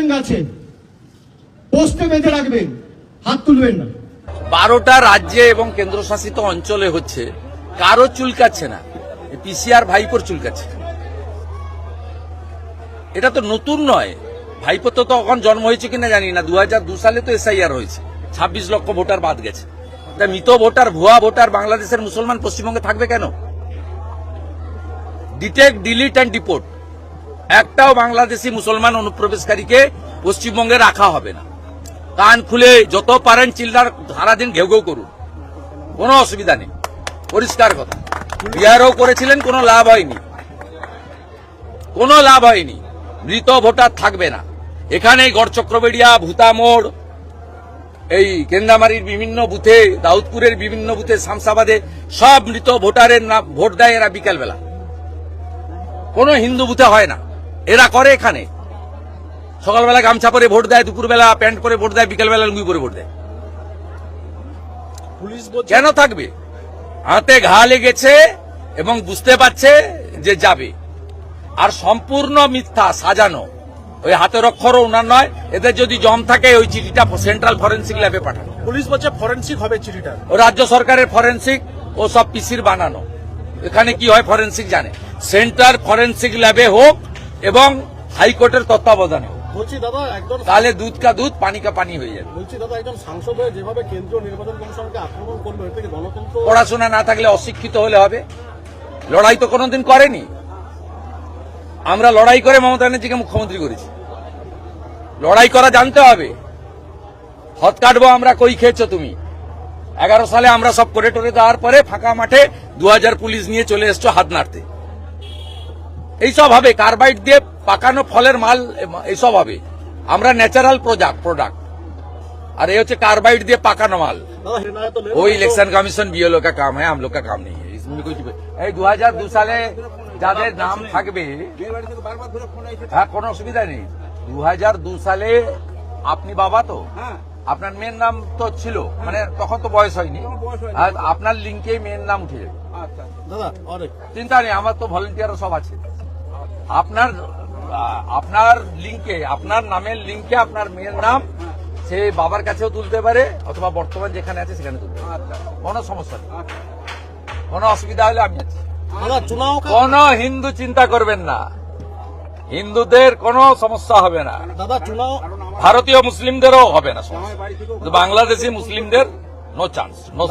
তুলবেন গাছে পোস্টে বেঁধে রাখবেন, হাত তুলবেন না। বারোটা রাজ্যে এবং কেন্দ্রশাসিত অঞ্চলে হচ্ছে, কারও চুলকাচ্ছে না। পিসিআর ভাইপোর চুলকাচ্ছে। এটা তো নতুন নয়। ভাইপো তো তখন জন্ম হয়েছে কিনা জানি না। দু হাজার দু সালে তো এসআইআর হয়েছে। ছাব্বিশ লক্ষ ভোটার বাদ গেছে। তা মৃত ভোটার, ভুয়া ভোটার বাংলাদেশের মুসলমান পশ্চিমবঙ্গে থাকবে কেন? ডিটেক্ট, ডিলিট অ্যান্ড ডিপোর্ট একটাও বাংলাদেশি মুসলমান অনুপ্রবেশকারীকে পশ্চিমবঙ্গে রাখা হবে না। কান খুলে যত পারেন চিল্লার সারাদিন ঘেউ ঘেউ করুন। কোনো অসুবিধা নেই। পরিষ্কার কথা। বিহারও করেছিলেন, কোনো লাভ হয়নি। কোনো লাভ হয়নি। মৃত ভোটার থাকবে না। এখানে গড়চক্রবেড়িয়া ভূতামোড় এই কেন্দামারির বিভিন্ন বুথে, দাউদপুরের বিভিন্ন বুথে, শামসাবাদে সব মৃত ভোটারের নাম, ভোট দেয় এরা বিকেলবেলা। কোনো হিন্দু বুথে হয় না। এরা করে এখানে। সকালবেলা গামছা পরে ভোট দেয় দুপুরবেলা প্যান্ট পরে ভোট দেয় বিকেলবেলা লুঙ্গি পরে ভোট দেয়। পুলিশ কেন থাকবে? হাতে ঘা লেগেছে এবং বুঝতে পারছে যে যাবে। আর সম্পূর্ণ মিথ্যা সাজানো। ওই হাতের অক্ষরও উনার নয় এদের যদি জম থাকে ওই চিঠিটা সেন্ট্রাল ফরেন্সিক ল্যাবে পাঠানো। পুলিশ বলছে ফরেন্সিক হবে চিঠিটা। ও রাজ্য সরকারের ফরেন্সিক ও সব পিসির বানানো। এখানে কি হয় ফরেন্সিক জানে। সেন্ট্রাল ফরেন্সিক ল্যাবে হোক এবং হাইকোর্টের তত্ত্বাবধানে। বলছি দাদা একজন তাহলে দুধ কা দুধ পানি কা পানি হয়ে যাবে। বলছি দাদা একজন সাংসদ হয়ে যেভাবে কেন্দ্রীয় নির্বাচন কমিশনকে আক্রমণ করল এর থেকে গণতন্ত্র পড়াশোনা না থাকলে অশিক্ষিত হলে হবে। লড়াই তো কোনোদিন করেনি। আমরা লড়াই করে মমতা ব্যানার্জিকে মুখ্যমন্ত্রী করেছি। লড়াই করা জানতে হবে। হত কাটবো আমরা কই খেয়েছো তুমি? এগারো সালে আমরা সব করে টরে দেওয়ার পরে ফাঁকা মাঠে দু হাজার পুলিশ নিয়ে চলে এসছো হাত নাড়তে এইসব হবে কার্বাইড দিয়ে পাকানো ফলের মাল এইসব হবে আমরা ন্যাচারাল প্রোডাক্ট প্রোডাক্ট আর এই হচ্ছে কার্বাইড দিয়ে পাকানো মাল দাদা হিনায়ত वो इलेक्शन कमीशन बीएलओ का काम है हम लोग का काम नहीं है इसमें कुछ এই দু হাজার দু সালে যাদের নাম থাকবে হ্যাঁ কোনো অসুবিধা নেই দু হাজার দু সালে আপনি বাবা তো আপনার মেয়ের নাম তো ছিল মানে তখন তো বয়স হয়নি আর আপনার লিঙ্কে মেয়ের নাম উঠে যাবে দাদা অনেক চিন্তা নেই আমার তো ভলেন্টিয়ার সব আছে আপনার আপনার লিঙ্কে আপনার নামের লিঙ্কে আপনার মেয়ের নাম সে বাবার কাছেও তুলতে পারে অথবা বর্তমান যেখানে আছে সেখানে তুলতে পারে। কোনো সমস্যা নেই। কোনো অসুবিধা হলে আমি আছি কোন হিন্দু চিন্তা করবেন না। হিন্দুদের কোনো সমস্যা হবে না। দাদা ভারতীয় মুসলিমদেরও হবে না সমস্যা। বাংলাদেশি মুসলিমদের নো চান্স নো